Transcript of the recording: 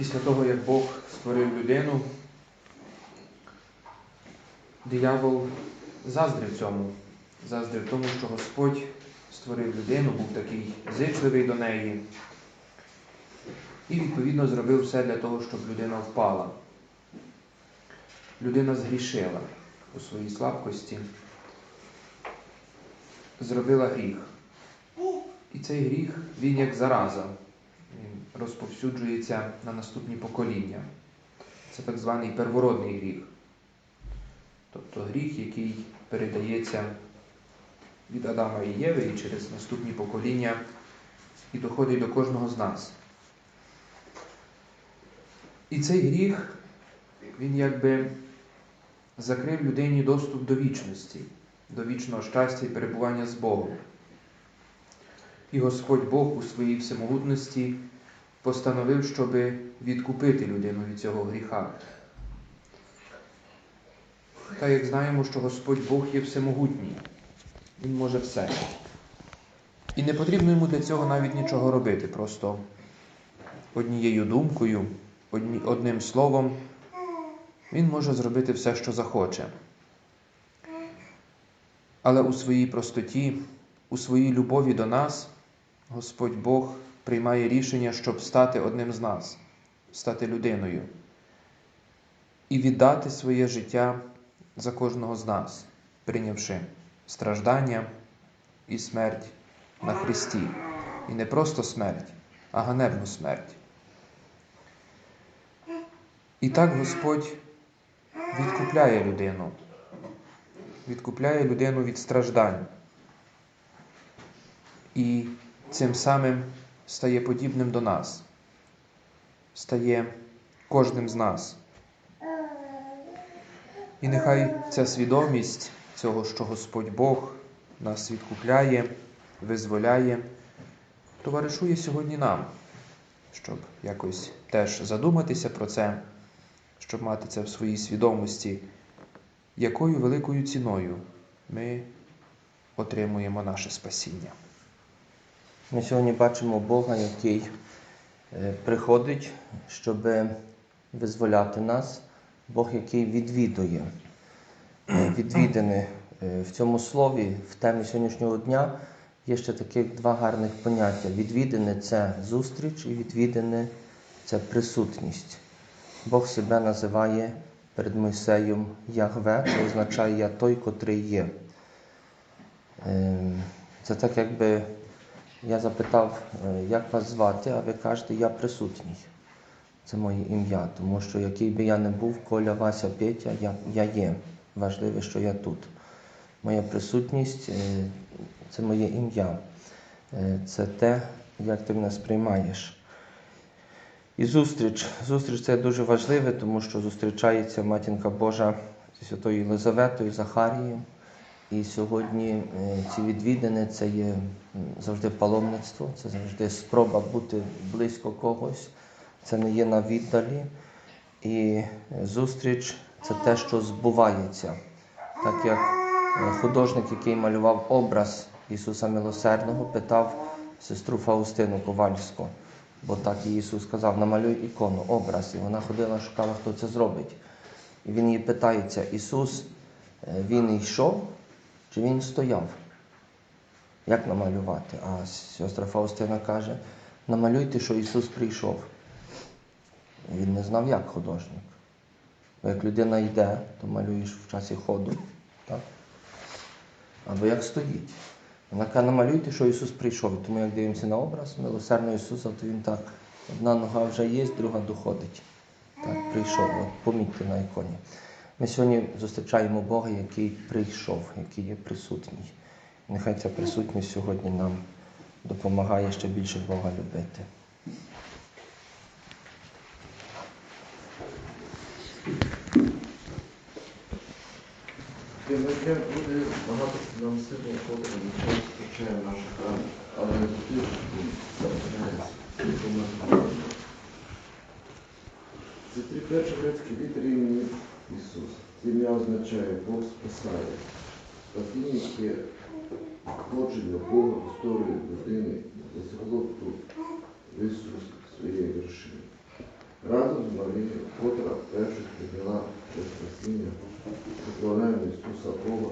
Після того, як Бог створив людину, диявол заздрив цьому, заздрив тому, що Господь створив людину, був такий зичливий до неї. І відповідно зробив все для того, щоб людина впала. Людина згрішила у своїй слабкості, зробила гріх. І цей гріх, він як зараза, розповсюджується на наступні покоління. Це так званий первородний гріх. Тобто гріх, який передається від Адама і Єви і через наступні покоління і доходить до кожного з нас. І цей гріх, він якби закрив людині доступ до вічності, до вічного щастя і перебування з Богом. І Господь Бог у своїй всемогутності постановив, щоб відкупити людину від цього гріха. Так як знаємо, що Господь Бог є всемогутній, Він може все. І не потрібно йому для цього навіть нічого робити, просто однією думкою, одні, одним словом, він може зробити все, що захоче. Але у своїй простоті, у своїй любові до нас, Господь Бог приймає рішення, щоб стати одним з нас, стати людиною і віддати своє життя за кожного з нас, прийнявши страждання і смерть на Христі. І не просто смерть, а ганебну смерть. І так Господь відкупляє людину, відкупляє людину від страждань. І цим самим стає подібним до нас, стає кожним з нас. І нехай ця свідомість цього, що Господь Бог нас відкупляє, визволяє, товаришує сьогодні нам, щоб якось теж задуматися про це, щоб мати це в своїй свідомості, якою великою ціною ми отримуємо наше спасіння. Ми сьогодні бачимо Бога, який е, приходить, щоб визволяти нас, Бог, який відвідує. Е, Відвідини е, в цьому слові, в темі сьогоднішнього дня є ще таких два гарних поняття. Відвідини це зустріч, і відвідини це присутність. Бог себе називає перед Мойсеєм Ягве, що означає я той, котрий є. Ем, Це так, якби я запитав, е, як вас звати, а ви кажете, я присутній. Це моє ім'я, тому що який би я не був, Коля, Вася, Петя, я, я є. Важливо, що я тут. Моя присутність е, це моє ім'я. Е, Це те, як ти мене сприймаєш. І зустріч. Зустріч це дуже важливе, тому що зустрічається Матінка Божа зі Святою Єлизаветою, Захарієм. І сьогодні е, ці відвідини це є завжди паломництво, це завжди спроба бути близько когось, це не є на віддалі. І е, зустріч це те, що збувається. Так як е, художник, який малював образ Ісуса Милосердного, питав сестру Фаустину Ковальську, бо так їй Ісус сказав, намалюй ікону, образ. І вона ходила, шукала, хто це зробить. І він її питається, Ісус, Він йшов чи Він стояв? Як намалювати? А сестра Фаустина каже, намалюйте, що Ісус прийшов. Він не знав, як художник. Бо як людина йде, то малюєш в часі ходу. Так? Або як стоїть. Вона каже, намалюйте, що Ісус прийшов. Тому як дивимося на образ милосердного Ісуса, то Він так, одна нога вже є, друга доходить. Так, прийшов. От помітьте на іконі. Ми сьогодні зустрічаємо Бога, який прийшов, який є присутній. Нехай ця присутність сьогодні нам допомагає ще більше Бога любити. Життя буде багато нам сильно ходити від часу втрачає наших ран, але ти Це три перші грецькі літери імені Ісус. Це ім'я означає Бог спасає. Спасіння, входження Бога в історію людини досягло тут в Ісусі своєї вершини. Разом з Марією, котра перша прийняла без спасіння, поклонаємо Ісуса Бога